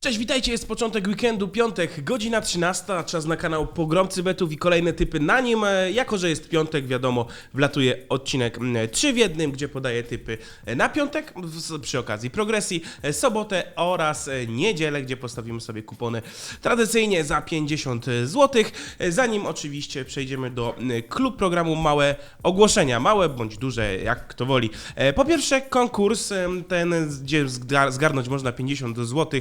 Cześć, witajcie, jest początek weekendu, piątek, godzina 13, czas na kanał Pogromcy Betów i kolejne typy na nim. E, Jako, że jest piątek, wiadomo, wlatuje odcinek 3 w jednym, gdzie podaję typy e, na piątek, przy okazji progresji, e, sobotę oraz niedzielę, gdzie postawimy sobie kupony tradycyjnie za 50 zł. Zanim oczywiście przejdziemy do klub programu, małe ogłoszenia, małe bądź duże, jak kto woli. Po pierwsze, konkurs, ten, gdzie zgar- zgarnąć można 50 zł,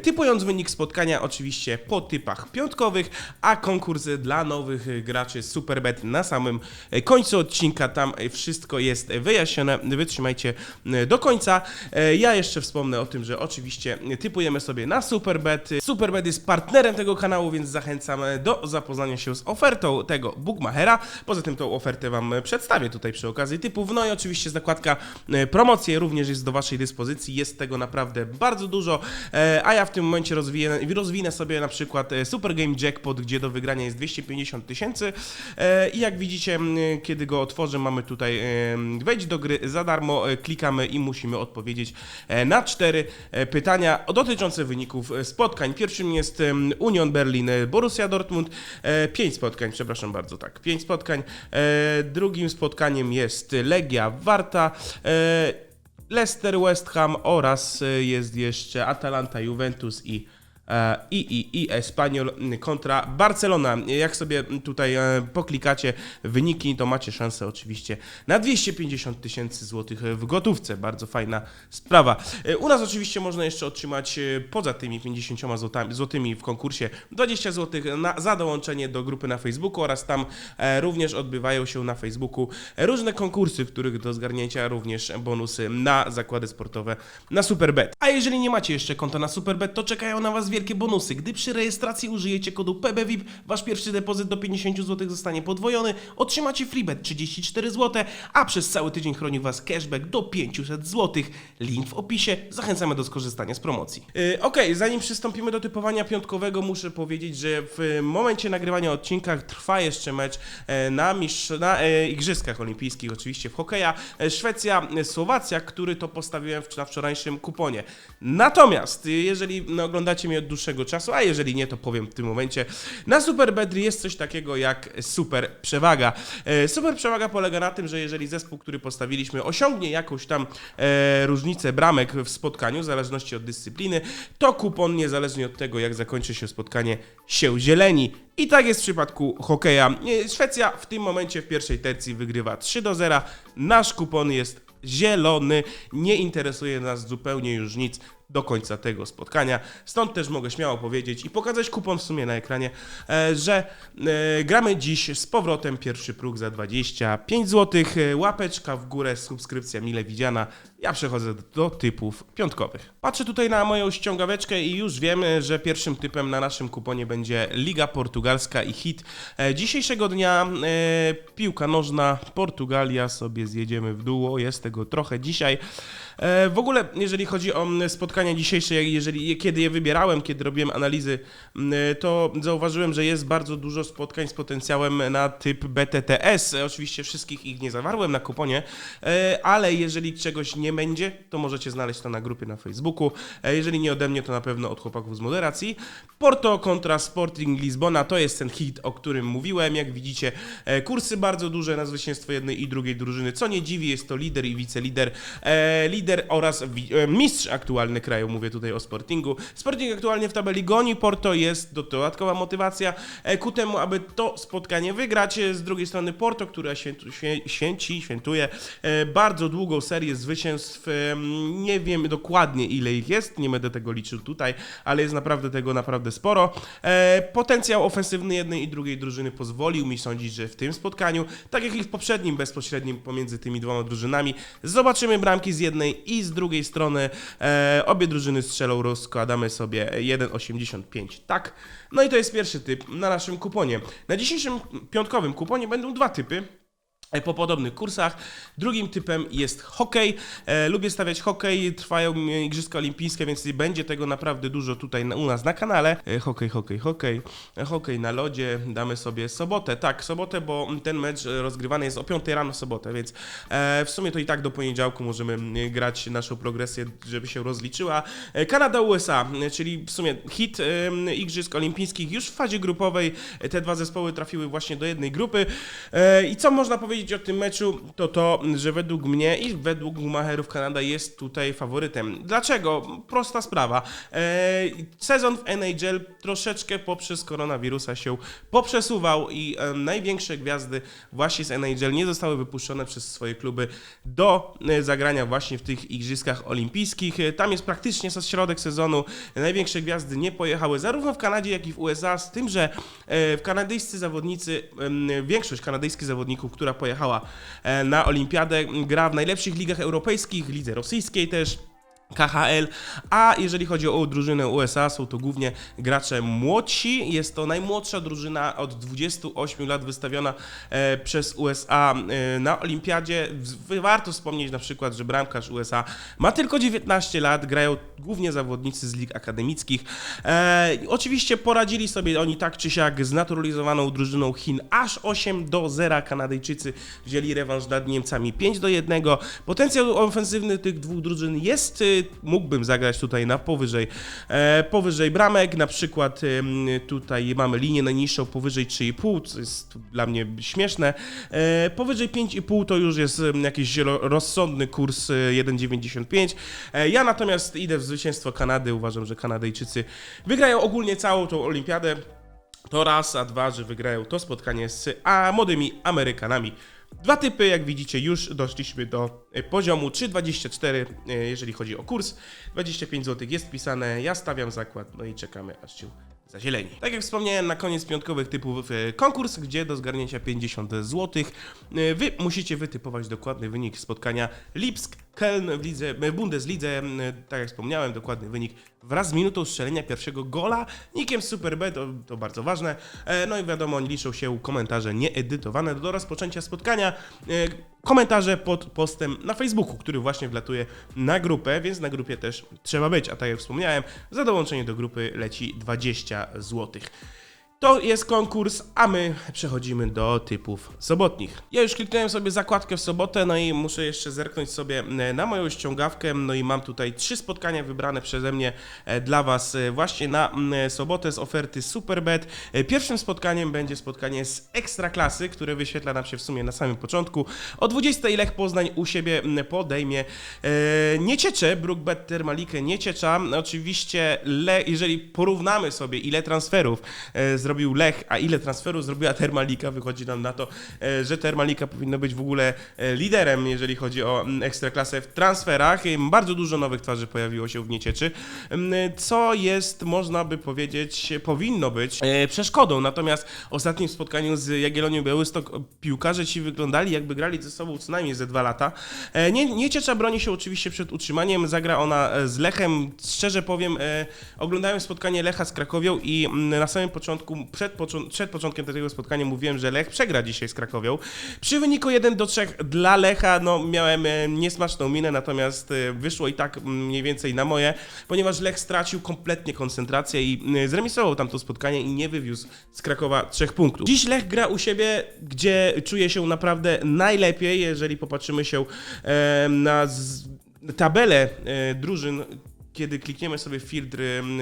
typując wynik spotkania oczywiście po typach piątkowych, a konkurs dla nowych e, graczy Superbet na samym e, końcu odcinka, tam e, wszystko jest wyjaśnione, wytrzymajcie e, do końca. E, Ja jeszcze wspomnę o tym, że oczywiście typujemy sobie na Superbet. Superbet jest partnerem tego kanału, więc zachęcam do zapoznania się z ofertą tego bookmachera. Poza tym tą ofertę Wam przedstawię tutaj przy okazji typów. No i oczywiście zakładka e, promocje również jest do Waszej dyspozycji. Jest tego naprawdę bardzo dużo, e, a ja w tym momencie rozwiję, rozwinę sobie na przykład e, Super Game Jackpot, gdzie do wygrania jest 250 tysięcy E, i jak widzicie, kiedy go otworzę, mamy tutaj e, wejdź do gry za darmo, klikamy i musimy odpowiedzieć na cztery pytania dotyczące wyników spotkań. Pierwszym jest Union Berlin, Borussia Dortmund, pięć spotkań, przepraszam bardzo, tak, pięć spotkań. Drugim spotkaniem jest Legia Warta, Leicester, West Ham oraz e, jest jeszcze Atalanta, Juventus i i, i, i Espanyol kontra Barcelona. Jak sobie tutaj e, poklikacie wyniki, to macie szansę oczywiście na 250 tysięcy złotych w gotówce. Bardzo fajna sprawa. E, U nas oczywiście można jeszcze otrzymać e, poza tymi 50 złotami, złotymi w konkursie 20 złotych za dołączenie do grupy na Facebooku oraz tam e, również odbywają się na Facebooku różne konkursy, w których do zgarnięcia również bonusy na zakłady sportowe na Superbet. A jeżeli nie macie jeszcze konta na Superbet, to czekają na Was wielkie bonusy. Gdy przy rejestracji użyjecie kodu PBVIP, Wasz pierwszy depozyt do 50 zł zostanie podwojony, otrzymacie freebet 34 zł, a przez cały tydzień chroni Was cashback do 500 zł. Link w opisie. Zachęcamy do skorzystania z promocji. Yy, Okej, zanim przystąpimy do typowania piątkowego, muszę powiedzieć, że w momencie nagrywania odcinka trwa jeszcze mecz e, na, mistrz, na e, Igrzyskach Olimpijskich, oczywiście w hokeja. E, Szwecja, e, Słowacja, który to postawiłem na wczorajszym kuponie. Natomiast, jeżeli no, oglądacie mnie od dłuższego czasu, a jeżeli nie, to powiem w tym momencie, na Superbet jest coś takiego jak super przewaga. E, Super przewaga polega na tym, że jeżeli zespół, który postawiliśmy, osiągnie jakąś tam e, różnicę bramek w spotkaniu, w zależności od dyscypliny, to kupon, niezależnie od tego, jak zakończy się spotkanie, się zieleni. I tak jest w przypadku hokeja. E, Szwecja w tym momencie w pierwszej tercji wygrywa 3 do 0. Nasz kupon jest zielony. Nie interesuje nas zupełnie już nic do końca tego spotkania. Stąd też mogę śmiało powiedzieć i pokazać kupon w sumie na ekranie, e, że e, gramy dziś z powrotem pierwszy próg za 25 zł. Łapeczka w górę, subskrypcja mile widziana. Ja przechodzę do, typów piątkowych. Patrzę tutaj na moją ściągaweczkę i już wiemy, że pierwszym typem na naszym kuponie będzie Liga Portugalska i hit e, dzisiejszego dnia. Piłka nożna, Portugalia sobie zjedziemy w dół, jest tego trochę dzisiaj. W ogóle, jeżeli chodzi o mm, spotkania dzisiejsze, jeżeli, je- kiedy je wybierałem, kiedy robiłem analizy, mm, to zauważyłem, że jest bardzo dużo spotkań z potencjałem na typ BTTS. E, Oczywiście wszystkich ich nie zawarłem na kuponie, e, ale jeżeli czegoś nie będzie, to możecie znaleźć to na grupie na Facebooku. E, Jeżeli nie ode mnie, to na pewno od chłopaków z moderacji. Porto kontra Sporting Lizbona to jest ten hit, o którym mówiłem. Jak widzicie, e, kursy bardzo duże na zwycięstwo jednej i drugiej drużyny. Co nie dziwi, jest to lider i wicelider. E, lider oraz e, mistrz aktualny kraju, mówię tutaj o Sportingu. Sporting aktualnie w tabeli goni Porto, jest do dodatkowa motywacja e, ku temu, aby to spotkanie wygrać. E, Z drugiej strony Porto, która świętu, świę, święci, świętuje e, bardzo długą serię zwycięstw. Nie wiem dokładnie ile ich jest, nie będę tego liczył tutaj, ale jest naprawdę tego naprawdę sporo. Potencjał ofensywny jednej i drugiej drużyny pozwolił mi sądzić, że w tym spotkaniu, tak jak i w poprzednim bezpośrednim pomiędzy tymi dwoma drużynami, zobaczymy bramki z jednej i z drugiej strony. Obie drużyny strzelą, rozkładamy sobie 1,85. Tak. No i to jest pierwszy typ na naszym kuponie. Na dzisiejszym piątkowym kuponie będą dwa typy. E, po podobnych kursach. Drugim typem jest hokej. E, lubię stawiać hokej, trwają Igrzyska Olimpijskie, więc będzie tego naprawdę dużo tutaj na, u nas na kanale. E, hokej, hokej, hokej. E, hokej na lodzie. Damy sobie sobotę. Tak, sobotę, bo ten mecz e, rozgrywany jest o 5 rano w sobotę, więc e, w sumie to i tak do poniedziałku możemy m, grać naszą progresję, żeby się rozliczyła. E, Kanada-USA, e, czyli w sumie hit e, Igrzysk Olimpijskich już w fazie grupowej. E, Te dwa zespoły trafiły właśnie do jednej grupy. E, I co można powiedzieć o tym meczu? To to, że według mnie i według Macherów Kanada jest tutaj faworytem. Dlaczego? Prosta sprawa. E, Sezon w NHL troszeczkę poprzez koronawirusa się poprzesuwał i e, największe gwiazdy właśnie z NHL nie zostały wypuszczone przez swoje kluby do e, zagrania właśnie w tych Igrzyskach Olimpijskich. Tam jest praktycznie środek sezonu. Największe gwiazdy nie pojechały zarówno w Kanadzie, jak i w USA, z tym, że w kanadyjscy zawodnicy, większość kanadyjskich zawodników, która pojechała e, na olimpiadę, gra w najlepszych ligach europejskich, lidze rosyjskiej też. KHL, a jeżeli chodzi o drużynę USA, są to głównie gracze młodsi. Jest to najmłodsza drużyna od 28 lat wystawiona e, przez USA e, na Olimpiadzie. Warto wspomnieć na przykład, że bramkarz USA ma tylko 19 lat, grają głównie zawodnicy z lig akademickich. E, oczywiście poradzili sobie oni tak czy siak z naturalizowaną drużyną Chin aż 8 do 0. Kanadyjczycy wzięli rewanż nad Niemcami 5 do 1. Potencjał ofensywny tych dwóch drużyn jest, mógłbym zagrać tutaj na powyżej, e, powyżej bramek, na przykład tutaj mamy linię najniższą powyżej 3,5, co jest dla mnie śmieszne. E, powyżej 5,5 to już jest jakiś ro- rozsądny kurs y, 1,95. E, ja natomiast idę w zwycięstwo Kanady, uważam, że Kanadyjczycy wygrają ogólnie całą tą olimpiadę. To raz, a dwa, że wygrają to spotkanie z a młodymi Amerykanami. Dwa typy, jak widzicie, już doszliśmy do e, poziomu 3,24, e, jeżeli chodzi o kurs. 25 zł jest wpisane, ja stawiam zakład, no i czekamy aż się zazieleni. Tak jak wspomniałem, na koniec piątkowych typów e, konkurs, gdzie do zgarnięcia 50 zł. Wy musicie wytypować dokładny wynik spotkania Lipsk Köln w, lidze, w Bundeslidze, m, tak jak wspomniałem, dokładny wynik wraz z minutą strzelenia pierwszego gola, nikiem Super B, to, to bardzo ważne. E, No i wiadomo, liczą się komentarze nieedytowane do rozpoczęcia spotkania. E, Komentarze pod postem na Facebooku, który właśnie wlatuje na grupę, więc na grupie też trzeba być. A tak jak wspomniałem, za dołączenie do grupy leci 20 zł. To jest konkurs, a my przechodzimy do typów sobotnich. Ja już kliknąłem sobie zakładkę w sobotę, no i muszę jeszcze zerknąć sobie e, na moją ściągawkę. No i mam tutaj trzy spotkania wybrane przeze mnie e, dla Was e, właśnie na sobotę z oferty Superbet. Pierwszym spotkaniem będzie spotkanie z Ekstraklasy, które wyświetla nam się w sumie na samym początku. O 20 Lech Poznań u siebie podejmie Nieciecze, Brookbet Termalikę Nieciecza. Oczywiście, le, jeżeli porównamy sobie ile transferów e, zrobił Lech, a ile transferów zrobiła Termalika, wychodzi nam na to, e, że Termalika powinno być w ogóle e, liderem, jeżeli chodzi o mm, ekstraklasę w transferach. Bardzo dużo nowych twarzy pojawiło się w Niecieczy, mm, co jest, można by powiedzieć, powinno być e, przeszkodą. Natomiast w ostatnim spotkaniu z Jagiellonią Białystok piłkarze ci wyglądali, jakby grali ze sobą co najmniej ze dwa lata. Nie, Nieciecza broni się oczywiście przed utrzymaniem, zagra ona z Lechem. Szczerze powiem, oglądałem spotkanie Lecha z Krakowią i mm, na samym początku, przed, przed początkiem tego spotkania mówiłem, że Lech przegra dzisiaj z Krakowią. Przy wyniku 1 do 3 dla Lecha, no miałem e, niesmaczną minę, natomiast e, wyszło i tak mm, mniej więcej na moje, ponieważ Lech stracił kompletnie koncentrację i e, zremisował tamto spotkanie i nie wywiózł z Krakowa trzech punktów. Dziś Lech gra u siebie, gdzie czuje się naprawdę najlepiej, jeżeli popatrzymy się e, na tabelę drużyn kiedy klikniemy sobie w filtr em,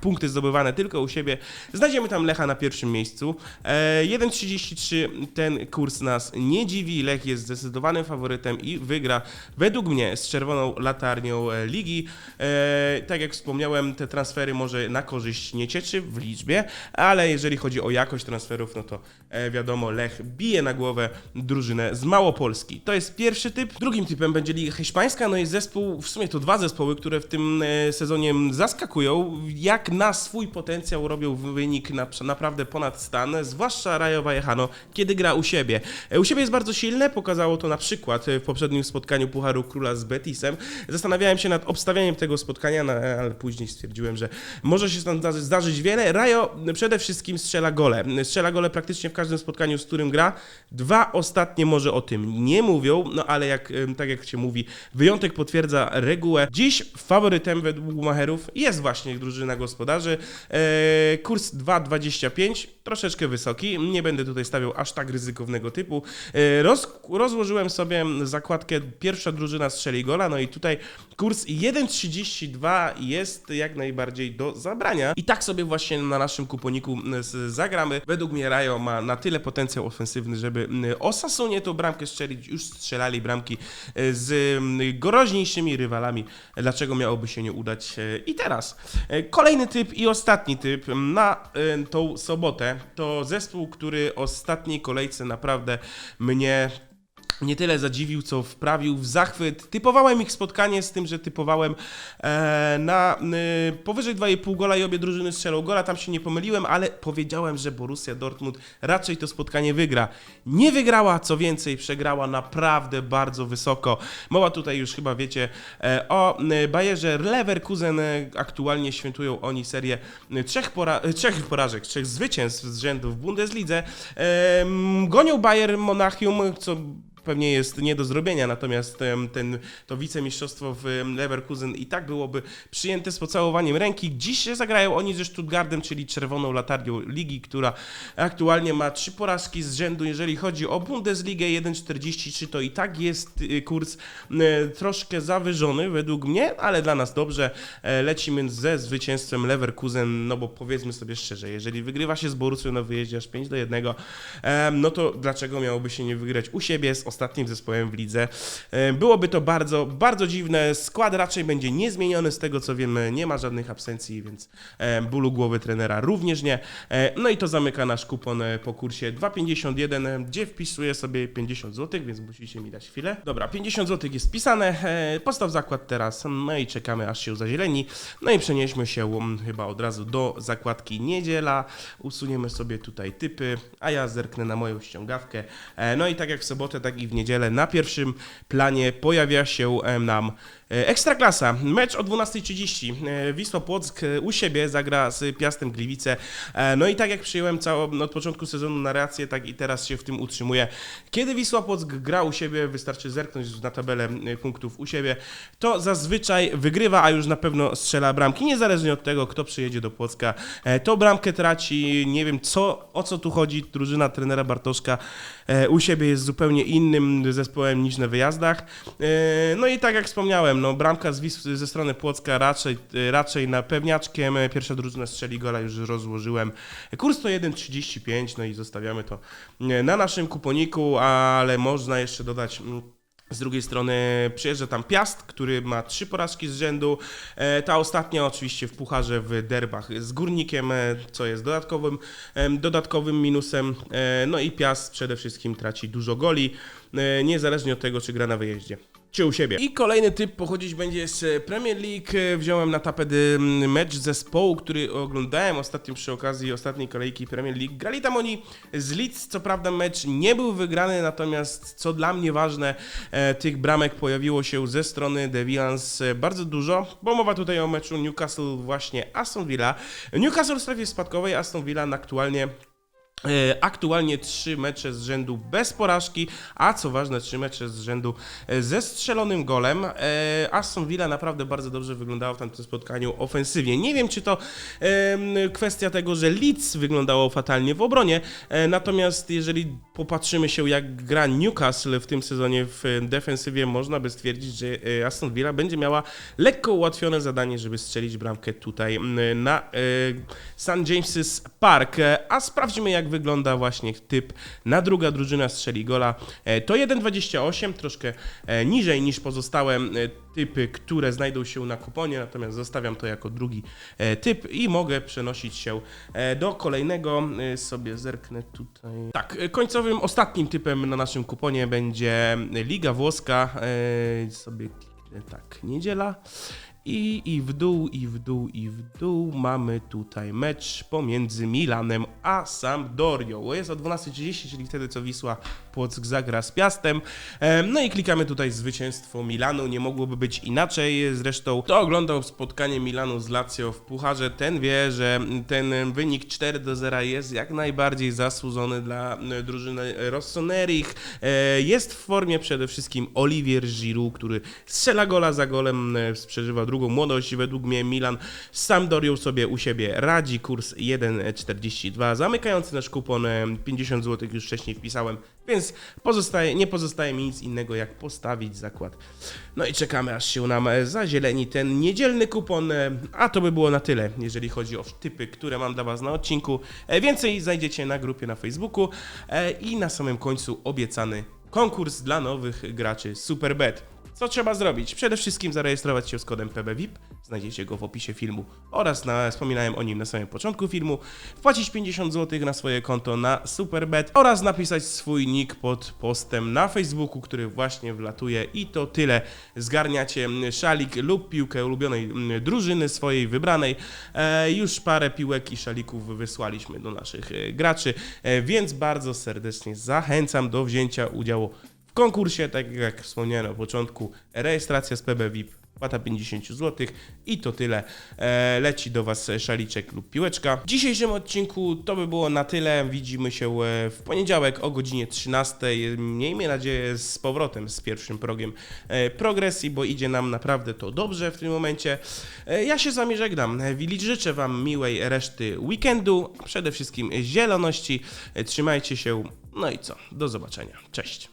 punkty zdobywane tylko u siebie, znajdziemy tam Lecha na pierwszym miejscu. E, 1.33 ten kurs nas nie dziwi. Lech jest zdecydowanym faworytem i wygra według mnie z czerwoną latarnią e, ligi. E, tak jak wspomniałem, te transfery może na korzyść nie cieczy w liczbie, ale jeżeli chodzi o jakość transferów, no to e, wiadomo, Lech bije na głowę drużynę z Małopolski. To jest pierwszy typ. Drugim typem będzie Liga Hiszpańska, no i zespół, w sumie to dwa zespoły, które w tym e, e, sezonie zaskakują, jak na swój potencjał robią wynik na, naprawdę ponad stan, zwłaszcza Rayo Vallecano, kiedy gra u siebie. E, U siebie jest bardzo silne, pokazało to na przykład e, w poprzednim spotkaniu Pucharu Króla z Betisem. Zastanawiałem się nad obstawianiem tego spotkania, no, e, ale później stwierdziłem, że może się tam zdarzyć, wiele. Rayo przede wszystkim strzela gole. Strzela gole praktycznie w każdym spotkaniu, z którym gra. Dwa ostatnie może o tym nie mówią, no ale jak, tak jak się mówi, wyjątek potwierdza regułę. Dziś faworytem według macherów jest właśnie drużyna gospodarzy. E, kurs 2,25, troszeczkę wysoki. Nie będę tutaj stawiał aż tak ryzykownego typu. E, roz, rozłożyłem sobie zakładkę pierwsza drużyna strzeli gola, no i tutaj kurs 1,32 jest jak najbardziej do zabrania. I tak sobie właśnie na naszym kuponiku zagramy. Według mnie Rayo ma na tyle potencjał ofensywny, żeby Osasunie tą bramkę strzelić. Już strzelali bramki e, z groźniejszymi rywalami. Dlaczego miałoby się nie udać e, i teraz? E, Kolejny typ i ostatni typ na e, tą sobotę to zespół, który ostatniej kolejce naprawdę mnie nie tyle zadziwił, co wprawił w zachwyt. Typowałem ich spotkanie z tym, że typowałem e, na y, powyżej 2,5 gola i obie drużyny strzelą gola. Tam się nie pomyliłem, ale powiedziałem, że Borussia Dortmund raczej to spotkanie wygra. Nie wygrała, co więcej, przegrała naprawdę bardzo wysoko. Mowa tutaj już chyba wiecie e, o y, Bayerze Leverkusen. E, Aktualnie świętują oni serię y, trzech, pora- trzech porażek, trzech zwycięstw z rzędu w Bundeslidze. E, Gonią Bayern Monachium, co pewnie jest nie do zrobienia, natomiast ten, to wicemistrzostwo w Leverkusen i tak byłoby przyjęte z pocałowaniem ręki. Dziś zagrają oni ze Stuttgartem, czyli czerwoną latarnią ligi, która aktualnie ma trzy porażki z rzędu. Jeżeli chodzi o Bundesligę 1,43, to i tak jest y, kurs y, troszkę zawyżony według mnie, ale dla nas dobrze. E, Lecimy ze zwycięstwem Leverkusen, no bo powiedzmy sobie szczerze, jeżeli wygrywa się z Borussią na wyjeździe aż 5 do 1, em, no to dlaczego miałoby się nie wygrać u siebie z ostatnim zespołem w lidze? E, Byłoby to bardzo, bardzo dziwne. Skład raczej będzie niezmieniony, z tego co wiem, nie ma żadnych absencji, więc e, bólu głowy trenera również nie. E, No i to zamyka nasz kupon po kursie 2,51, e, gdzie wpisuję sobie 50 zł, więc musicie mi dać chwilę. Dobra, 50 zł jest wpisane, postaw zakład teraz, no i czekamy aż się zazieleni. No i przenieśmy się um, chyba od razu do zakładki niedziela, usuniemy sobie tutaj typy, a ja zerknę na moją ściągawkę. No i tak jak w sobotę, tak i w niedzielę na pierwszym planie pojawia się nam Ekstraklasa, mecz o 12.30. E, Wisła Płock e, u siebie zagra z Piastem Gliwice. E, No i tak jak przyjąłem całą, od początku sezonu narrację, tak i teraz się w tym utrzymuję. Kiedy Wisła Płock gra u siebie, wystarczy zerknąć na tabelę e, punktów u siebie, to zazwyczaj wygrywa, a już na pewno strzela bramki, niezależnie od tego, kto przyjedzie do Płocka. E, To bramkę traci, nie wiem co, o co tu chodzi, drużyna trenera Bartoszka e, u siebie jest zupełnie innym zespołem niż na wyjazdach. E, No i tak jak wspomniałem, no bramka z Wisły, ze strony Płocka raczej, e, raczej na pewniaczkiem. Pierwsza drużyna strzeli gola, już rozłożyłem. Kurs to 1,35, no i zostawiamy to e, na naszym kuponiku, ale można jeszcze dodać... mm, z drugiej strony przyjeżdża tam Piast, który ma trzy porażki z rzędu. E, Ta ostatnia oczywiście w pucharze w derbach z Górnikiem, e, co jest dodatkowym, dodatkowym minusem. E, No i Piast przede wszystkim traci dużo goli, niezależnie od tego, czy gra na wyjeździe. Czy u siebie. I kolejny typ pochodzić będzie z Premier League. E, Wziąłem na tapet mecz zespołu, który oglądałem ostatnio przy okazji ostatniej kolejki Premier League. Grali tam oni z Leeds, co prawda mecz nie był wygrany, natomiast co dla mnie ważne, e, tych bramek pojawiło się ze strony e, bardzo dużo, bo mowa tutaj o meczu Newcastle właśnie Aston Villa. Newcastle w strefie spadkowej, Aston Villa aktualnie E, Aktualnie trzy mecze z rzędu bez porażki, a co ważne, trzy mecze z rzędu e, ze strzelonym golem. E, Aston Villa naprawdę bardzo dobrze wyglądało w tamtym spotkaniu ofensywnie. Nie wiem, czy to kwestia tego, że Leeds wyglądało fatalnie w obronie, e, natomiast jeżeli popatrzymy się, jak gra Newcastle w tym sezonie w e, defensywie, można by stwierdzić, że e, Aston Villa będzie miała lekko ułatwione zadanie, żeby strzelić bramkę tutaj na e, St. James's Park. E, A sprawdźmy, jak wygląda właśnie typ na druga drużyna strzeli gola. E, To 1,28, troszkę e, niżej niż pozostałe e, typy, które znajdą się na kuponie, natomiast zostawiam to jako drugi typ i mogę przenosić się do kolejnego. Sobie zerknę tutaj. Tak, końcowym, ostatnim typem na naszym kuponie będzie Liga Włoska. Sobie kliknę tak, niedziela. I, I w dół, i w dół, i w dół mamy tutaj mecz pomiędzy Milanem a Sampdorią. Jest o 12.30, czyli wtedy co Wisła Płock zagra z Piastem. Em, No i klikamy tutaj zwycięstwo Milanu, nie mogłoby być inaczej. Zresztą kto oglądał spotkanie Milanu z Lazio w Pucharze, ten wie, że ten wynik 4 do 0 jest jak najbardziej zasłużony dla e, drużyny Rossonerich. E, Jest w formie przede wszystkim Olivier Giroud, który strzela gola za golem, e, przeżywa drugą młodość. Według mnie Milan z Sampdorią sobie u siebie radzi. Kurs 1,42. Zamykający nasz kupon e, 50 zł już wcześniej wpisałem, więc pozostaje, nie pozostaje mi nic innego jak postawić zakład. No i czekamy aż się nam e, zazieleni ten niedzielny kupon, e, a to by było na tyle, jeżeli chodzi o typy, które mam dla Was na odcinku. E, Więcej znajdziecie na grupie na Facebooku e, i na samym końcu obiecany konkurs dla nowych graczy Superbet. Co trzeba zrobić? Przede wszystkim zarejestrować się z kodem PBVIP, znajdziecie go w opisie filmu oraz na, wspominałem o nim na samym początku filmu, wpłacić 50 zł na swoje konto na Superbet oraz napisać swój nick pod postem na Facebooku, który właśnie wlatuje i to tyle. Zgarniacie mm, szalik lub piłkę ulubionej mm, drużyny swojej wybranej. E, już parę piłek i szalików wysłaliśmy do naszych e, graczy, e, więc bardzo serdecznie zachęcam do wzięcia udziału konkursie, tak jak wspomniałem na początku, rejestracja z PB VIP, płata 50 zł i to tyle. E, leci do Was szaliczek lub piłeczka. W dzisiejszym odcinku to by było na tyle. Widzimy się e, w poniedziałek o godzinie 13. Miejmy nadzieję z powrotem z pierwszym progiem e, progresji, bo idzie nam naprawdę to dobrze w tym momencie. Ja się z Wami żegnam. Wilić życzę Wam miłej reszty weekendu, a przede wszystkim zieloności. Trzymajcie się. No i co? Do zobaczenia. Cześć.